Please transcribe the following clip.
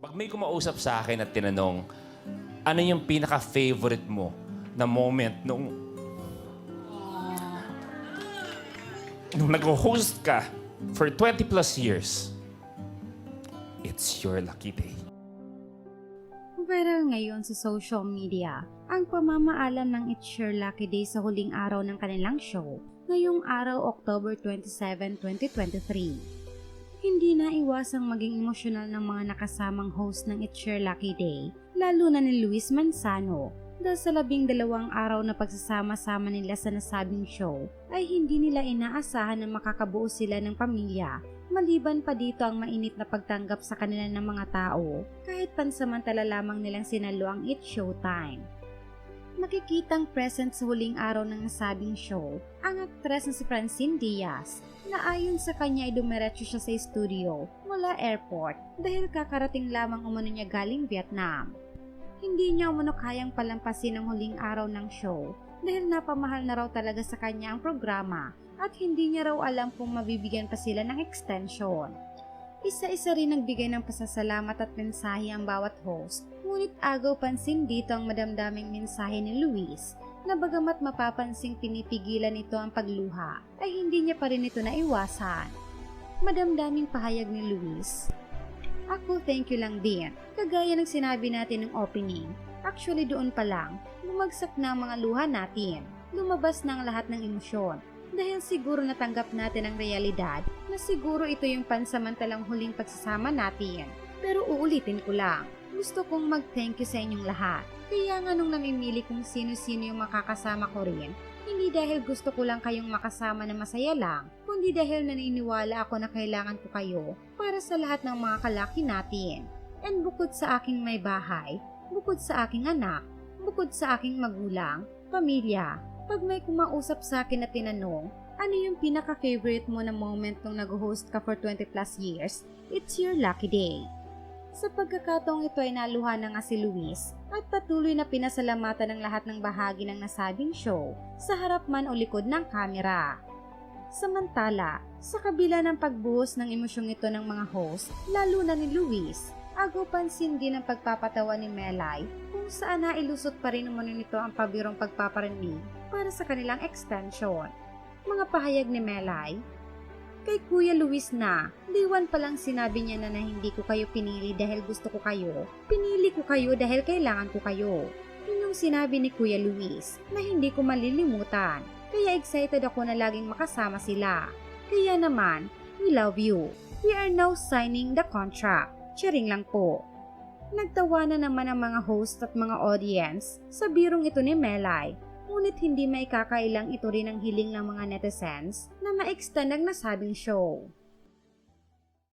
Pag may kumausap sa akin at tinanong, ano yung pinaka-favorite mo na moment nung... Nung nag-host ka for 20 plus years, it's your lucky day. Viral ngayon sa social media ang pamamaalam ng It's Your Lucky Day sa huling araw ng kanilang show ngayong araw October 27, 2023. Hindi na iwasang maging emosyonal ng mga nakasamang host ng It's Your Lucky Day, lalo na ni Luis Manzano dahil sa labing dalawang araw na pagsasama-sama nila sa nasabing show ay hindi nila inaasahan na makakabuo sila ng pamilya Maliban pa dito ang mainit na pagtanggap sa kanila ng mga tao, kahit pansamantala lamang nilang sinalo ang It's Showtime. Makikitang present sa huling araw ng nasabing show ang aktres na si Francine Diaz na ayon sa kanya ay dumiretso siya sa studio mula airport dahil kakarating lamang umano niya galing Vietnam. Hindi niya umano kayang palampasin ang huling araw ng show dahil napamahal na raw talaga sa kanya ang programa at hindi niya raw alam kung mabibigyan pa sila ng extension. Isa-isa rin nagbigay ng pasasalamat at mensahe ang bawat host, ngunit agaw pansin dito ang madamdaming mensahe ni Luis na bagamat mapapansing pinipigilan nito ang pagluha, ay hindi niya pa rin ito naiwasan. Madamdaming pahayag ni Luis. Ako thank you lang din, kagaya ng sinabi natin ng opening. Actually doon pa lang, bumagsak na ang mga luha natin. Lumabas na ang lahat ng emosyon dahil siguro natanggap natin ang realidad na siguro ito yung pansamantalang huling pagsasama natin. Pero uulitin ko lang, gusto kong mag-thank you sa inyong lahat. Kaya nga nung namimili kung sino-sino yung makakasama ko rin, hindi dahil gusto ko lang kayong makasama na masaya lang, kundi dahil naniniwala ako na kailangan ko kayo para sa lahat ng mga kalaki natin. And bukod sa aking may bahay, bukod sa aking anak, bukod sa aking magulang, pamilya, pag may kumausap sa akin na tinanong, ano yung pinaka-favorite mo na moment nung nag-host ka for 20 plus years, it's your lucky day. Sa pagkakataong ito ay naluha na nga si Luis at patuloy na pinasalamatan ng lahat ng bahagi ng nasabing show sa harap man o likod ng kamera. Samantala, sa kabila ng pagbuhos ng emosyong ito ng mga host, lalo na ni Luis, agaw pansin din ang pagpapatawa ni Melay kung saan nailusot pa rin umano nito ang pabirong pagpaparinig para sa kanilang extension. Mga pahayag ni Melay, Kay Kuya Luis na, diwan pa lang sinabi niya na, na hindi ko kayo pinili dahil gusto ko kayo. Pinili ko kayo dahil kailangan ko kayo. Yun yung sinabi ni Kuya Luis na hindi ko malilimutan. Kaya excited ako na laging makasama sila. Kaya naman, we love you. We are now signing the contract. Cheering lang po. Nagtawa na naman ang mga host at mga audience sa birong ito ni Melay ngunit hindi may kakailang ito rin ang hiling ng mga netizens na ma-extend ang nasabing show.